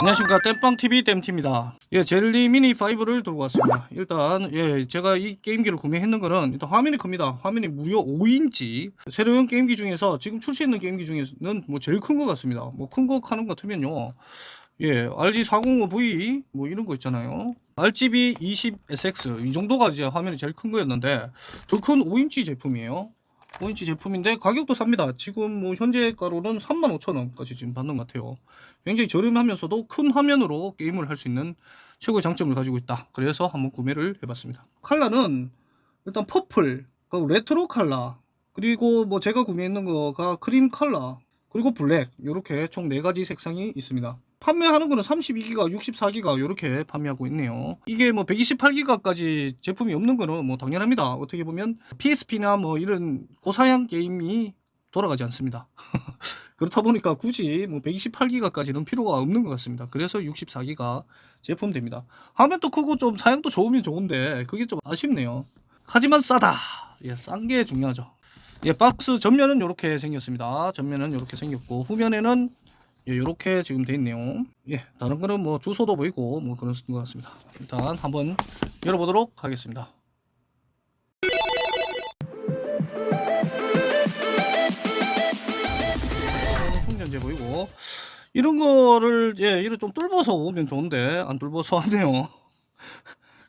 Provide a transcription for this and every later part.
안녕하십니까. 땜빵TV 땜티입니다. 예 젤리 미니 5를 들고 왔습니다. 일단 예 제가 이 게임기를 구매했는 거는 일단 화면이 큽니다. 화면이 무려 5인치. 새로운 게임기 중에서 지금 출시했는 게임기 중에는 뭐 제일 큰 것 같습니다. 뭐 큰 거 하는 것 같으면요. 예 RG405V 뭐 이런 거 있잖아요. RGB 20SX 이 정도가 이제 화면이 제일 큰 거였는데 더 큰 5인치 제품이에요 5인치 제품인데 가격도 쌉니다. 지금 뭐 현재 가로는 35,000원까지 지금 받는 것 같아요. 굉장히 저렴하면서도 큰 화면으로 게임을 할 수 있는 최고의 장점을 가지고 있다. 그래서 한번 구매를 해봤습니다. 컬러는 일단 퍼플, 레트로 컬러, 그리고 뭐 제가 구매했는 거가 크림 컬러, 그리고 블랙 이렇게 총네 가지 색상이 있습니다. 판매하는 거는 32기가, 64기가 이렇게 판매하고 있네요. 이게 뭐 128기가까지 제품이 없는 거는 뭐 당연합니다. 어떻게 보면 PSP나 뭐 이런 고사양 게임이 돌아가지 않습니다. 그렇다 보니까 굳이 뭐 128기가까지는 필요가 없는 것 같습니다. 그래서 64기가 제품됩니다. 화면도 크고 좀 사양도 좋으면 좋은데 그게 좀 아쉽네요. 하지만 싸다. 예, 싼 게 중요하죠. 예, 박스 전면은 이렇게 생겼습니다. 전면은 이렇게 생겼고 후면에는 예, 이렇게 지금 돼 있네요. 예, 다른 거는 뭐 주소도 보이고 뭐 그런 것 같습니다. 일단 한번 열어보도록 하겠습니다. 충전재 보이고 이런 거를 예, 이를 좀 뚫어서 오면 좋은데 안 뚫어서 왔네요.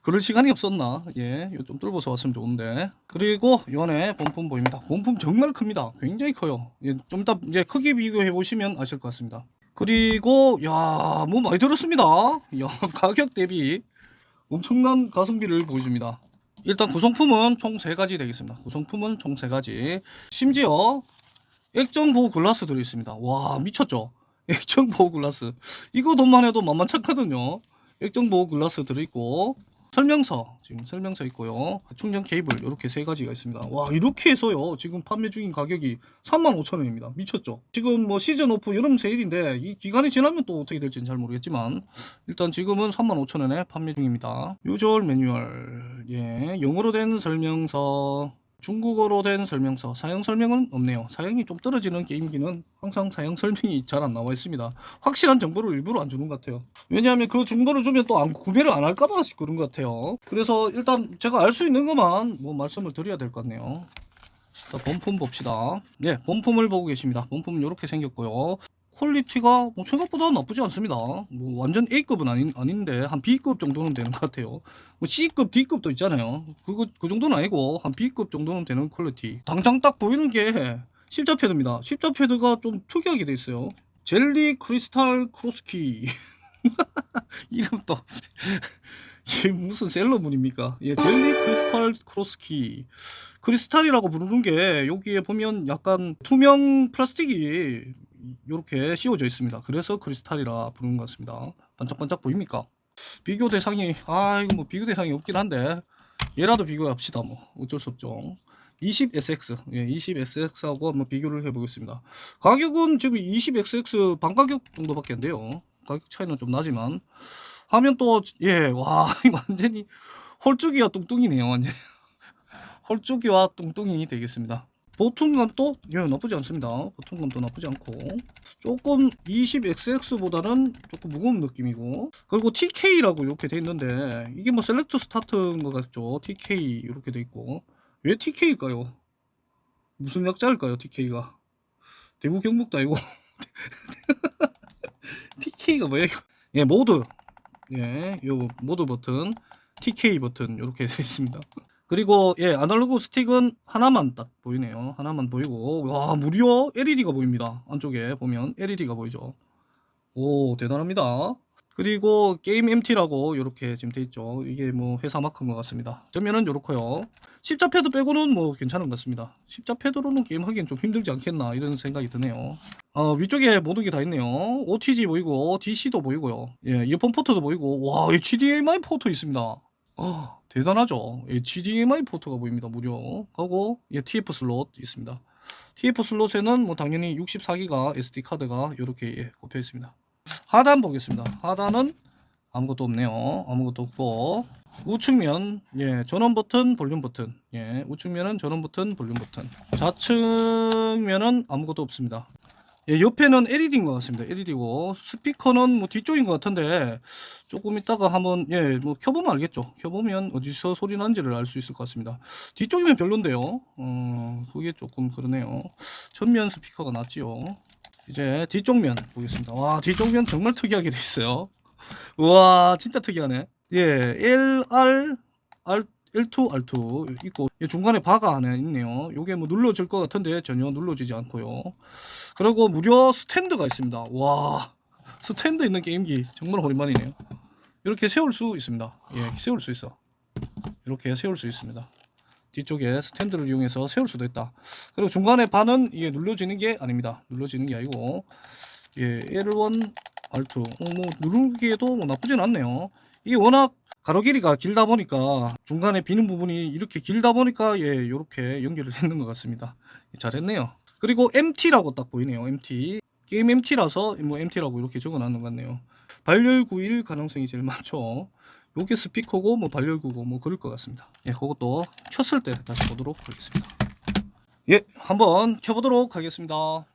그럴 시간이 없었나? 예, 이거 좀 뚫어서 왔으면 좋은데. 그리고 이번에 본품 보입니다. 본품 정말 큽니다. 굉장히 커요. 예, 좀 이따 이제 크기 비교해 보시면 아실 것 같습니다. 그리고 야, 뭐 많이 들었습니다. 야, 가격 대비 엄청난 가성비를 보여줍니다. 일단 구성품은 총세 가지 되겠습니다. 구성품은 총세 가지. 심지어 액정 보호 글라스 들어 있습니다. 와, 미쳤죠? 액정 보호 글라스. 이거 돈만 해도 만만찮거든요. 액정 보호 글라스 들어 있고 설명서 지금 설명서 있고요. 충전 케이블 이렇게 세 가지가 있습니다. 와 이렇게 해서요 지금 판매 중인 가격이 35,000원입니다. 미쳤죠? 지금 뭐 시즌 오프 여름 세일인데 이 기간이 지나면 또 어떻게 될지는 잘 모르겠지만 일단 지금은 35,000원에 판매 중입니다. 유절 매뉴얼. 예 영어로 된 설명서 중국어로 된 설명서. 사용 설명은 없네요. 사용이 좀 떨어지는 게임기는 항상 사용 설명이 잘 안 나와 있습니다. 확실한 정보를 일부러 안 주는 것 같아요. 왜냐하면 그 정보를 주면 또 안, 구매를 안 할까봐 그런 것 같아요. 그래서 일단 제가 알 수 있는 것만 뭐 말씀을 드려야 될 것 같네요. 자, 본품 봅시다. 네 본품을 보고 계십니다. 본품은 이렇게 생겼고요 퀄리티가 뭐 생각보다 나쁘지 않습니다. 뭐 완전 A급은 아닌, 아닌데 한 B급 정도는 되는 것 같아요. 뭐 C급, D급도 있잖아요. 그거 그 정도는 아니고 한 B급 정도는 되는 퀄리티. 당장 딱 보이는 게 십자 패드입니다. 십자 패드가 좀 특이하게 돼 있어요. 젤리 크리스탈 크로스키 이름도 이게 무슨 셀러문입니까? 예, 젤리 크리스탈 크로스키 크리스탈이라고 부르는 게 여기에 보면 약간 투명 플라스틱이 이렇게 씌워져 있습니다. 그래서 크리스탈이라 부르는 것 같습니다. 반짝반짝 보입니까? 비교 대상이 아 이거 뭐 비교 대상이 없긴 한데 얘라도 비교합시다 뭐 어쩔 수 없죠. 20SX 예, 20SX하고 한번 비교를 해보겠습니다. 가격은 지금 20SX 반 가격 정도밖에 안 돼요. 가격 차이는 좀 나지만 하면 또 예 와 완전히 홀쭉이와 뚱뚱이네요 완전 홀쭉이와 뚱뚱이 되겠습니다. 보통감도 예, 나쁘지 않습니다. 보통감도 나쁘지 않고 조금 20XX보다는 조금 무거운 느낌이고 그리고 TK라고 이렇게 돼 있는데 이게 뭐 셀렉트 스타트인 것 같죠? TK 이렇게 돼 있고 왜 TK일까요? 무슨 약자일까요? TK가 대구 경북도 아니고 TK가 뭐예요? 예 모드 예, 요 모드 버튼 TK 버튼 이렇게 되어 있습니다. 그리고 예 아날로그 스틱은 하나만 딱 보이네요. 하나만 보이고. 와 무려 LED가 보입니다. 안쪽에 보면 LED가 보이죠. 오 대단합니다. 그리고 게임 MT라고 이렇게 지금 돼 있죠. 이게 뭐 회사 마크인 것 같습니다. 전면은 이렇고요. 십자 패드 빼고는 뭐 괜찮은 것 같습니다. 십자 패드로는 게임 하기엔 좀 힘들지 않겠나 이런 생각이 드네요. 어, 위쪽에 모든 게 다 있네요. OTG 보이고 DC도 보이고요. 예 이어폰 포트도 보이고. 와 HDMI 포트 있습니다. 어, 대단하죠. HDMI 포트가 보입니다. 무려. 하고 예, TF 슬롯 있습니다. TF 슬롯에는 뭐 당연히 64기가 SD 카드가 이렇게 예, 꼽혀 있습니다. 하단 보겠습니다. 하단은 아무것도 없네요. 아무것도 없고 우측면 예, 전원 버튼, 볼륨 버튼. 예, 우측면은 전원 버튼, 볼륨 버튼. 좌측면은 아무것도 없습니다. 예, 옆에는 LED인 것 같습니다. LED고 스피커는 뭐 뒤쪽인 것 같은데 조금 이따가 한번 예, 뭐 켜보면 알겠죠. 켜보면 어디서 소리 난지를 알 수 있을 것 같습니다. 뒤쪽이면 별론데요. 어, 그게 조금 그러네요. 전면 스피커가 낫지요. 이제 뒤쪽면 보겠습니다. 와, 뒤쪽면 정말 특이하게 돼 있어요. 우와, 진짜 특이하네. 예, LR, R, L2, R2 있고 예, 중간에 바가 하나 있네요. 요게 뭐 눌러질 것 같은데 전혀 눌러지지 않고요. 그리고 무료 스탠드가 있습니다. 와, 스탠드 있는 게임기 정말 오랜만이네요. 이렇게 세울 수 있습니다. 예, 세울 수 있어. 이렇게 세울 수 있습니다. 뒤쪽에 스탠드를 이용해서 세울 수도 있다. 그리고 중간에 반은 이게 눌러지는 게 아닙니다. 눌러지는 게 아니고 예, L1, R2 어, 뭐 누르기에도 뭐 나쁘진 않네요. 이게 워낙 가로 길이가 길다 보니까 중간에 비는 부분이 이렇게 길다 보니까 예, 이렇게 연결을 했는 것 같습니다. 잘했네요. 그리고 MT라고 딱 보이네요. MT 게임 MT라서 뭐 MT라고 이렇게 적어놨는 것 같네요. 발열 9일 가능성이 제일 많죠. 요게 스피커고 뭐 발열구고 뭐 그럴 것 같습니다. 예, 그것도 켰을 때 다시 보도록 하겠습니다. 예, 한번 켜보도록 하겠습니다.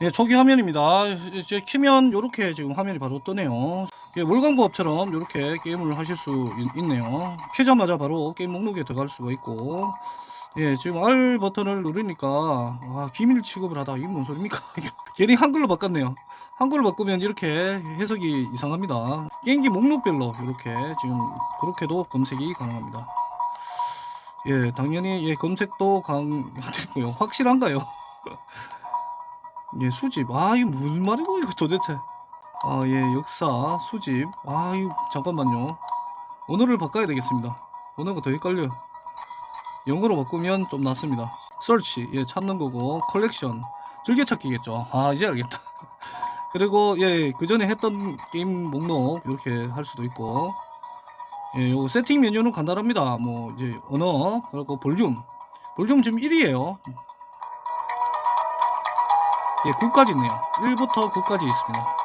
예, 초기 화면입니다. 이제 키면 이렇게 지금 화면이 바로 뜨네요. 예, 월광부업처럼 이렇게 게임을 하실 수 있, 네요 켜자마자 바로 게임 목록에 들어갈 수가 있고, 예, 지금 R 버튼을 누르니까, 아, 기밀 취급을 하다. 이게 뭔 소리입니까? 괜히 한글로 바꿨네요. 한글로 바꾸면 이렇게 해석이 이상합니다. 게임기 목록별로 이렇게 지금 그렇게도 검색이 가능합니다. 예, 당연히 예, 검색도 가능되고요. 확실한가요? 예, 수집. 아, 이거 무슨 말이고 이거 도대체? 아, 예, 역사, 수집. 아, 이거 잠깐만요. 언어를 바꿔야 되겠습니다. 언어가 더 헷갈려요. 영어로 바꾸면 좀 낫습니다. 서치, 예, 찾는 거고, 컬렉션, 즐겨찾기겠죠. 아, 이제 알겠다. 그리고 예, 그 전에 했던 게임 목록 이렇게 할 수도 있고, 예, 요 세팅 메뉴는 간단합니다. 뭐 이제 언어 그리고 볼륨, 볼륨 지금 1이에요. 예, 9까지 있네요. 1부터 9까지 있습니다.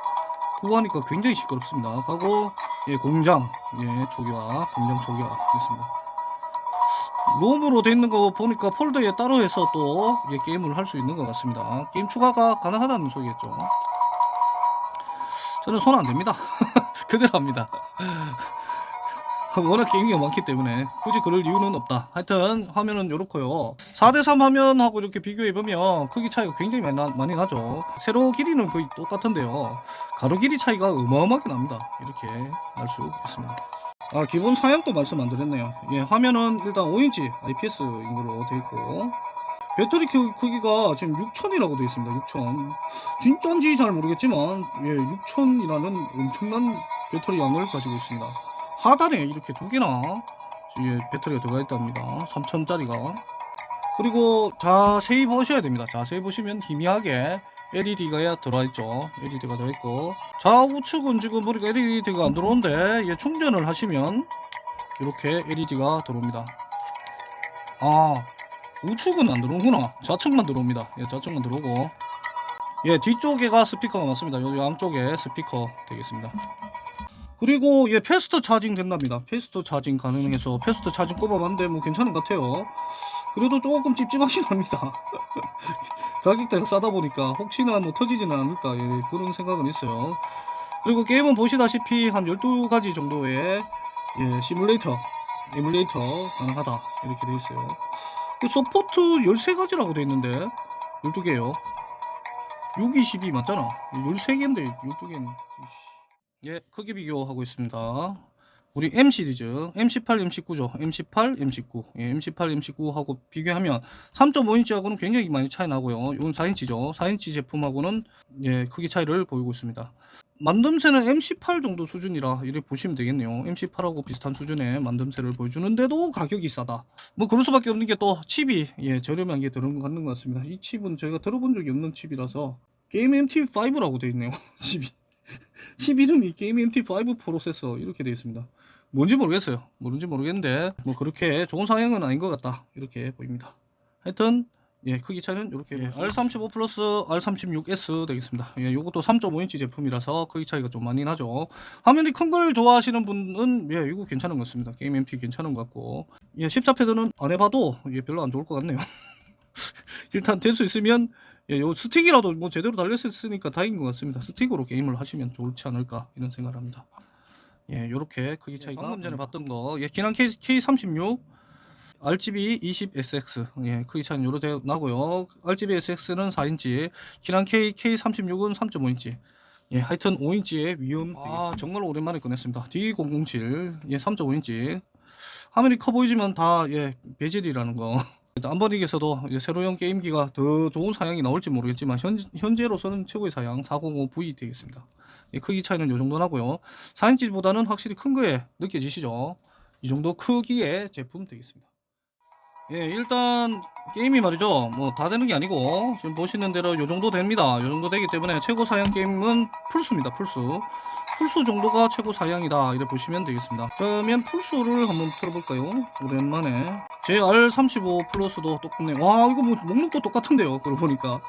9 하니까 굉장히 시끄럽습니다. 하고 예, 공장, 예, 조교화, 공장 조교화 있습니다. 롬으로 돼 있는 거 보니까 폴더에 따로 해서 또 예, 게임을 할 수 있는 것 같습니다. 게임 추가가 가능하다는 소리겠죠. 저는 손 안 됩니다. 그대로 합니다. 워낙 게임이 많기 때문에 굳이 그럴 이유는 없다. 하여튼 화면은 이렇고요. 4대3 화면하고 이렇게 비교해보면 크기 차이가 굉장히 많이, 나, 많이 나죠. 세로 길이는 거의 똑같은데요. 가로 길이 차이가 어마어마하게 납니다. 이렇게 알수 있습니다. 아, 기본 사양도 말씀 안 드렸네요. 예, 화면은 일단 5인치 IPS인 걸로 되어 있고 배터리 크- 크기가 지금 6000이라고 되어 있습니다. 6000. 진짜인지 잘 모르겠지만 예, 6000이라는 엄청난 배터리 양을 가지고 있습니다. 하단에 이렇게 두 개나 예, 배터리가 들어가 있답니다. 3000짜리가. 그리고 자세히 보셔야 됩니다. 자세히 보시면 희미하게 LED가 들어와 있죠. LED가 들어 있고 좌우측은 지금 보니까 LED가 안 들어오는데 예, 충전을 하시면 이렇게 LED가 들어옵니다. 아 우측은 안 들어오구나. 좌측만 들어옵니다. 예, 좌측만 들어오고. 예, 뒤쪽에가 스피커가 맞습니다. 요 양쪽에 스피커 되겠습니다. 그리고 예, 패스트 차징 된답니다. 패스트 차징 가능해서 패스트 차징 꼽아봤는데 뭐 괜찮은 것 같아요. 그래도 조금 찝찝하긴 합니다. 가격대가 싸다 보니까 혹시나 뭐 터지지는 않을까 예, 그런 생각은 있어요. 그리고 게임은 보시다시피 한 12가지 정도의 예, 시뮬레이터, 에뮬레이터 가능하다 이렇게 되어 있어요. 그 서포트 13가지라고 돼 있는데 12개요. 6, 22 맞잖아. 13개인데 12개는. 예, 크기 비교하고 있습니다. 우리 M 시리즈 M18, M19죠. M18, M19. 예, M18, M19하고 비교하면 3.5인치하고는 굉장히 많이 차이 나고요. 이건 4인치죠. 4인치 제품하고는 예, 크기 차이를 보이고 있습니다. 만듦새는 M18 정도 수준이라 이렇게 보시면 되겠네요. M18하고 비슷한 수준의 만듦새를 보여주는데도 가격이 싸다. 뭐 그럴 수밖에 없는 게 또 칩이 예, 저렴한 게 들어가는 것 같습니다. 이 칩은 제가 들어본 적이 없는 칩이라서 게임 MT5라고 되어 있네요. 칩이 칩 이름이 게임 MT5 프로세서 이렇게 되어 있습니다. 뭔지 모르겠어요. 모른지 모르겠는데 뭐 그렇게 좋은 상향은 아닌 것 같다 이렇게 보입니다. 하여튼 예 크기 차이는 이렇게 R35 플러스 R36S 되겠습니다. 예, 이것도 3.5인치 제품이라서 크기 차이가 좀 많이 나죠. 화면이 큰 걸 좋아하시는 분은 예 이거 괜찮은 것 같습니다. 게임 MT 괜찮은 것 같고 예 14패드는 안 해봐도 예 별로 안 좋을 것 같네요. 일단 될 수 있으면 예, 요 스틱이라도 뭐 제대로 달렸으니까 다행인 것 같습니다. 스틱으로 게임을 하시면 좋지 않을까 이런 생각을 합니다. 예, 요렇게 크기 차이가 방금 전에 봤던 거, 예, 기난 K, K36 RGB 20SX 예, 크기 차이는 요렇게 나고요. RGB SX는 4인치, 기난 K K36은 3.5인치. 예, 하여튼 5인치의 위험. 아, 정말 오랜만에 꺼냈습니다. D007 예, 3.5인치. 화면이 커 보이지만 다 예, 베젤이라는 거. 안버닉에서도 이제 새로운 게임기가 더 좋은 사양이 나올지 모르겠지만 현, 현재로서는 최고의 사양 405V 되겠습니다. 예, 크기 차이는 이 정도 나고요. 4인치보다는 확실히 큰 거에 느껴지시죠? 이 정도 크기의 제품 되겠습니다. 예, 일단 게임이 말이죠. 뭐 다 되는 게 아니고 지금 보시는 대로 요 정도 됩니다. 요 정도 되기 때문에 최고 사양 게임은 풀수입니다. 풀수. 풀수 정도가 최고 사양이다. 이렇게 보시면 되겠습니다. 그러면 풀수를 한번 틀어볼까요? 오랜만에 JR35 플러스도 똑같네. 와 이거 뭐 목록도 똑같은데요. 그러고 보니까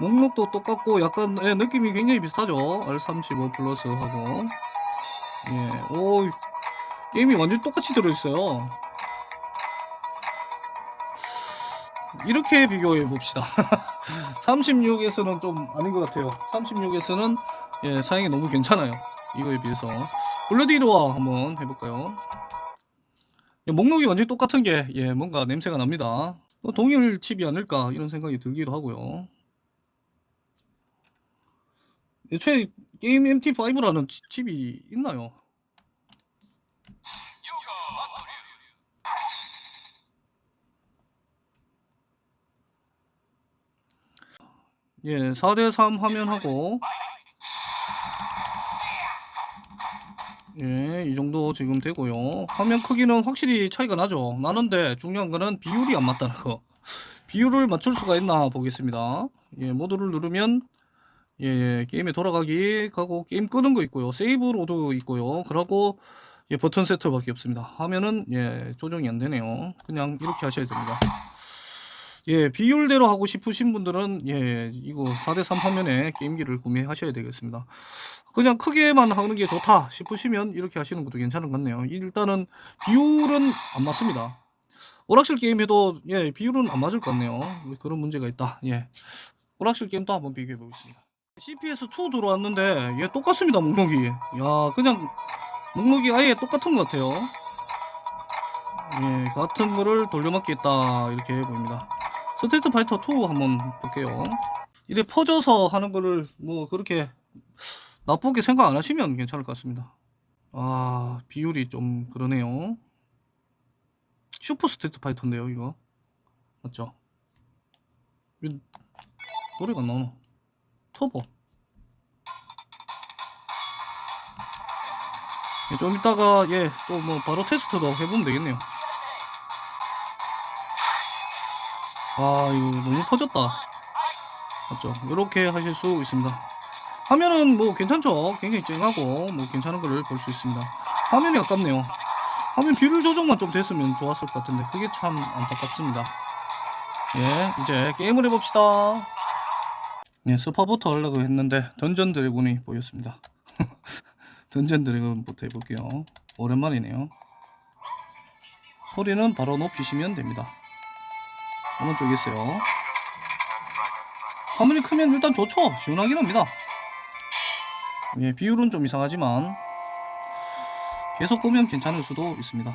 목록도 똑같고 약간 예, 느낌이 굉장히 비슷하죠. R35 플러스하고 예, 오 게임이 완전 똑같이 들어 있어요. 이렇게 비교해 봅시다. 36에서는 좀 아닌 것 같아요. 36에서는 예, 사양이 너무 괜찮아요. 이거에 비해서. 블러디로와 한번 해볼까요? 예, 목록이 완전히 똑같은 게 예, 뭔가 냄새가 납니다. 또 동일 칩이 아닐까 이런 생각이 들기도 하고요. 애초에 게임 MT5라는 칩이 있나요? 예, 4대3 화면하고 예, 이 정도 지금 되고요. 화면 크기는 확실히 차이가 나죠. 나는데 중요한 거는 비율이 안 맞다는 거. 비율을 맞출 수가 있나 보겠습니다. 예, 모드를 누르면 예, 예, 게임에 돌아가기 하고 게임 끄는 거 있고요. 세이브로도 있고요. 그러고 예, 버튼 세트밖에 없습니다. 화면은 예, 조정이 안 되네요. 그냥 이렇게 하셔야 됩니다. 예, 비율대로 하고 싶으신 분들은 예, 이거 4대3 화면에 게임기를 구매하셔야 되겠습니다. 그냥 크게만 하는 게 좋다 싶으시면 이렇게 하시는 것도 괜찮은 것 같네요. 일단은 비율은 안 맞습니다. 오락실 게임 해도 예, 비율은 안 맞을 것 같네요. 그런 문제가 있다. 예. 오락실 게임도 한번 비교해 보겠습니다. CPS2 들어왔는데 예, 똑같습니다. 목록이. 야, 그냥 목록이 아예 똑같은 것 같아요. 예, 같은 거를 돌려막기 했다 이렇게 보입니다. 스트리트 파이터 2 한번 볼게요. 이래 퍼져서 하는 거를 뭐 그렇게 나쁘게 생각 안 하시면 괜찮을 것 같습니다. 아 비율이 좀 그러네요. 슈퍼 스트리트 파이터인데요 이거 맞죠? 왜 노래가 안 나오나? 터보. 예, 좀 이따가 예 또 뭐 바로 테스트도 해보면 되겠네요. 아 이거 너무 퍼졌다. 맞죠? 이렇게 하실 수 있습니다. 화면은 뭐 괜찮죠? 굉장히 쨍하고 뭐 괜찮은 걸볼수 있습니다. 화면이 아깝네요. 화면 비율 조정만 좀 됐으면 좋았을 것 같은데 그게 참 안타깝습니다. 예 이제 게임을 해봅시다. 예 스파부터 하려고 했는데 던전 드래곤이 보였습니다. 던전 드래곤부터 해볼게요. 오랜만이네요. 소리는 바로 높이시면 됩니다 오른쪽에 있어요. 화면이 크면 일단 좋죠. 시원하긴 합니다. 예, 비율은 좀 이상하지만 계속 보면 괜찮을 수도 있습니다.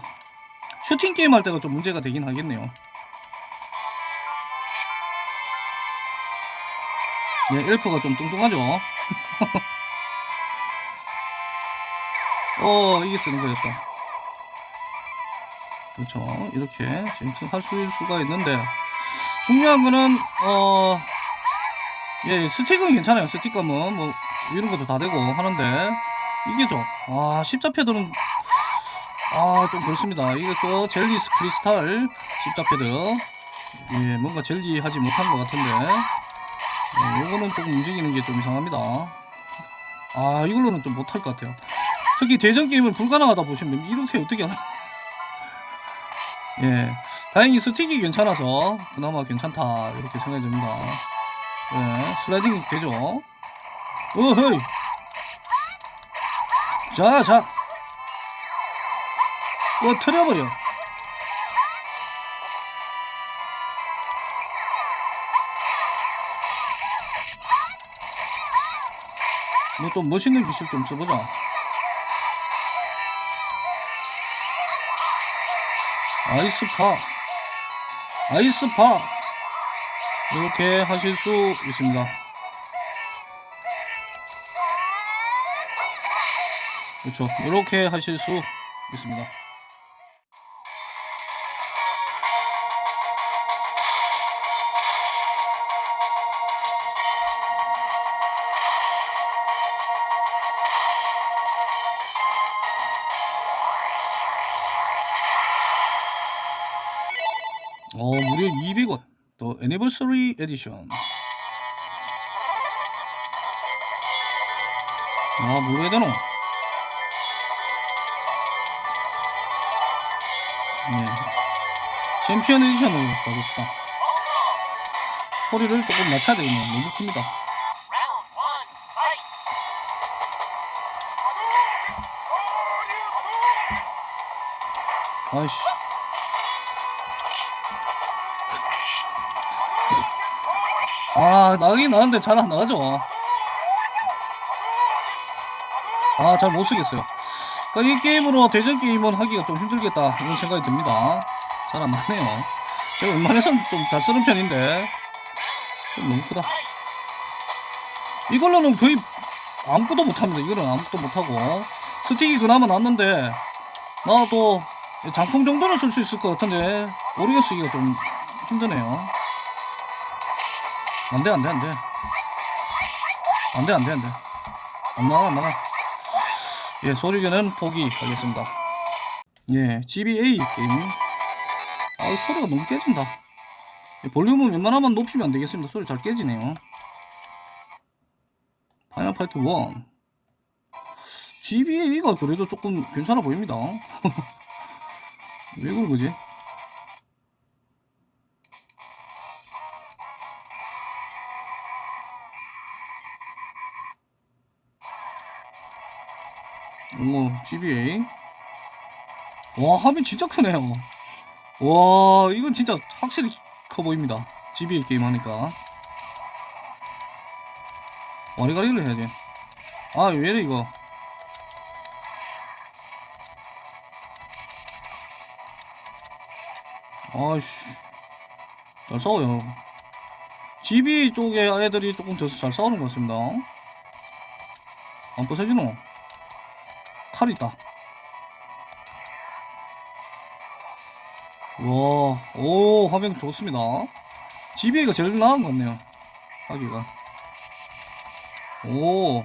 슈팅 게임 할 때가 좀 문제가 되긴 하겠네요. 예, 엘프가 좀 뚱뚱하죠. 어, 이게 쓰는 거였다. 그렇죠. 이렇게 지금 할수 수가 있는데 중요한 거는 어 예, 스틱은 괜찮아요. 스틱감은 뭐 이런 것도 다 되고 하는데 이게 좀아 십자패드는 아 좀 그렇습니다. 이게 또 젤리 크리스탈 십자패드 예 뭔가 젤리하지 못한 것 같은데 예, 요거는 조금 움직이는 게 좀 이상합니다. 아 이걸로는 좀 못할 것 같아요. 특히 대전 게임은 불가능하다 보시면 이렇게 어떻게 하나? 예. 다행히 스틱이 괜찮아서 그나마 괜찮다 이렇게 생각이 듭니다. 네, 슬라이딩 되죠? 어헤이! 자자! 어 틀려버려. 뭐 또 멋있는 기술 좀 써보자. 아이스 파 아이스파. 이렇게 하실 수 있습니다. 그렇죠. 이렇게 하실 수 있습니다. 더 애니버서리 에디션. 아, 뭐 해야 되노? 네. 챔피언 에디션으로 가봅시다. 소리를 조금 낮춰야 되겠네요. 너무 큽니다. 아이씨. 아, 나긴 나는데 잘 안 나가죠. 아, 잘 못 쓰겠어요. 그러니까 이 게임으로 대전 게임은 하기가 좀 힘들겠다 이런 생각이 듭니다. 잘 안 맞네요. 제가 웬만해서는 좀 잘 쓰는 편인데 좀 너무 크다. 이걸로는 거의 아무것도 못합니다. 이거는 아무것도 못하고 스틱이 그나마 낫는데 나도 장풍 정도는 쓸 수 있을 것 같은데 오리게 쓰기가 좀 힘드네요. 안돼 안돼 안돼. 안돼 안돼 안돼. 안 나가 안 나가 예 소리견은 포기하겠습니다. 예 GBA 게임. 아 소리가 너무 깨진다. 예, 볼륨은 웬만하면 높이면 안 되겠습니다. 소리 잘 깨지네요. 파이널 파이트 1 GBA가 그래도 조금 괜찮아 보입니다. 왜 그런 거지? GBA. 와, 화면 진짜 크네요. 와, 이건 진짜 확실히 커 보입니다. GBA 게임 하니까. 와리가리를 해야지. 아, 왜 이래, 이거. 아이씨. 잘 싸워요. GBA 쪽에 애들이 조금 더 잘 싸우는 것 같습니다. 안 부서지노? 칼 있다. 와, 오, 화면 좋습니다. GBA가 제일 나은 것 같네요. 하기가. 오.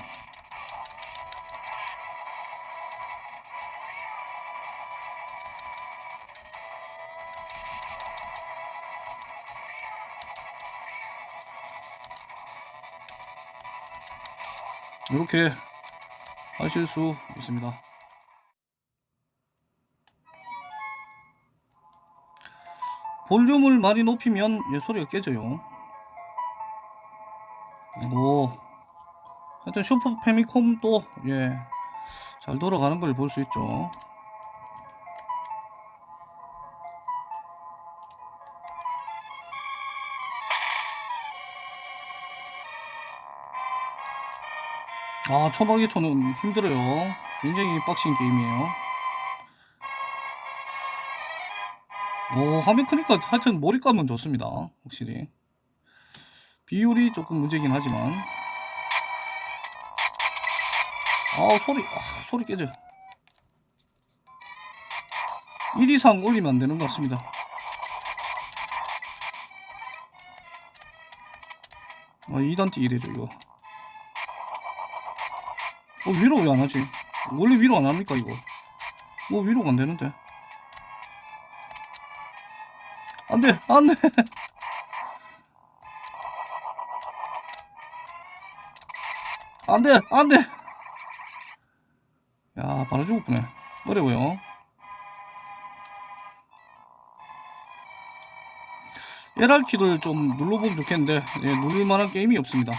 이렇게 하실 수 있습니다. 볼륨을 많이 높이면 예, 소리가 깨져요. 오, 하여튼 슈퍼 패미콤도 예, 잘 돌아가는 걸 볼 수 있죠. 아, 초박이 초는 힘들어요. 굉장히 빡친 게임이에요. 오, 화면 크니까 하여튼 몰입감은 좋습니다. 확실히. 비율이 조금 문제긴 하지만. 아, 소리, 아, 소리 깨져. 1 이상 올리면 안 되는 것 같습니다. 아, 2단티 이래죠, 이거. 어, 위로 왜 안 하지? 원래 위로 안 합니까, 이거? 뭐, 위로가 안 되는데. 안 돼, 안 돼. 안 돼, 안 돼. 야, 바로 죽었구네. 어려워요. LR키를 좀 눌러보면 좋겠는데, 예, 누를 만한 게임이 없습니다.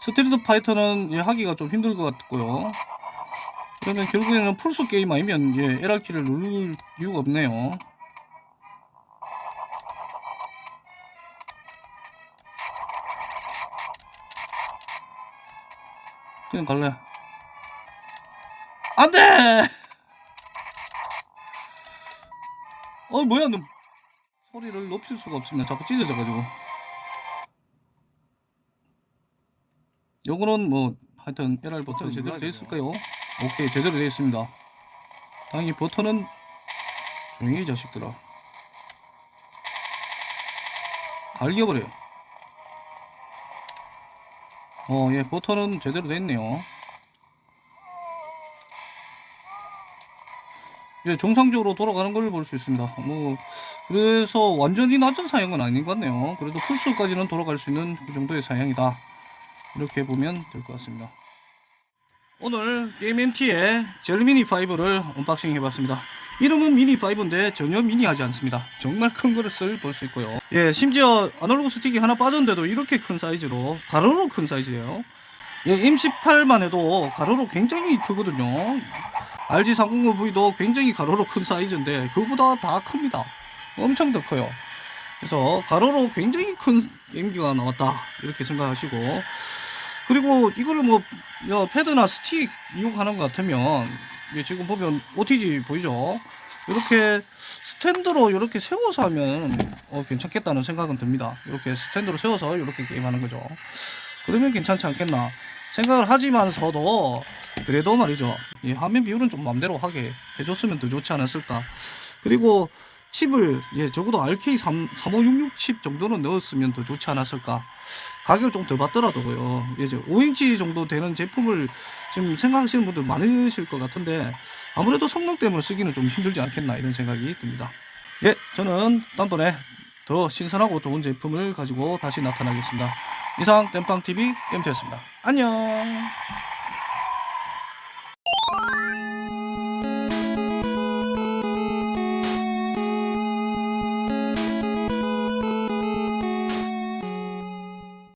스트리트 파이터는 예, 하기가 좀 힘들 것 같고요. 그러면 결국에는 풀스 게임 아니면 예, LR키를 누를 이유가 없네요. 그냥 갈래. 안 돼! 어, 뭐야, 너. 소리를 높일 수가 없습니다. 자꾸 찢어져가지고. 요거는 뭐, 하여튼, LR 버튼 제대로 되어 있을까요? 오케이, 제대로 되어 있습니다. 당연히 버튼은 조용히 이 자식들아. 갈겨버려. 어, 예, 버튼은 제대로 돼 있네요. 예, 정상적으로 돌아가는 걸 볼 수 있습니다. 뭐, 그래서 완전히 낮은 사양은 아닌 것 같네요. 그래도 풀수까지는 돌아갈 수 있는 그 정도의 사양이다. 이렇게 보면 될 것 같습니다. 오늘 게임 MT의 젤 미니 5를 언박싱 해봤습니다. 이름은 미니 5인데 전혀 미니하지 않습니다. 정말 큰 그릇을 볼수 있고요. 예, 심지어 아날로그 스틱이 하나 빠졌는데도 이렇게 큰 사이즈로 가로로 큰 사이즈예요. 예, M18만 해도 가로로 굉장히 크거든요. RG309V도 굉장히 가로로 큰 사이즈인데 그보다 다 큽니다. 엄청 더 커요. 그래서 가로로 굉장히 큰 게임기가 나왔다 이렇게 생각하시고 그리고 이거를 뭐 야, 패드나 스틱 이용하는 것 같으면 이게 지금 보면 OTG 보이죠? 이렇게 스탠드로 이렇게 세워서 하면 어, 괜찮겠다는 생각은 듭니다. 이렇게 스탠드로 세워서 이렇게 게임하는 거죠. 그러면 괜찮지 않겠나 생각을 하지만서도 그래도 말이죠. 이 화면 비율은 좀 맘대로 하게 해줬으면 더 좋지 않았을까. 그리고 칩을 예 적어도 RK3 3566 칩 정도는 넣었으면 더 좋지 않았을까. 가격을 좀 더 받더라도요. 예, 이제 5인치 정도 되는 제품을 지금 생각하시는 분들 많으실 것 같은데 아무래도 성능 때문에 쓰기는 좀 힘들지 않겠나 이런 생각이 듭니다. 예, 저는 다음번에 더 신선하고 좋은 제품을 가지고 다시 나타나겠습니다. 이상 땜빵TV 땜트였습니다. 안녕!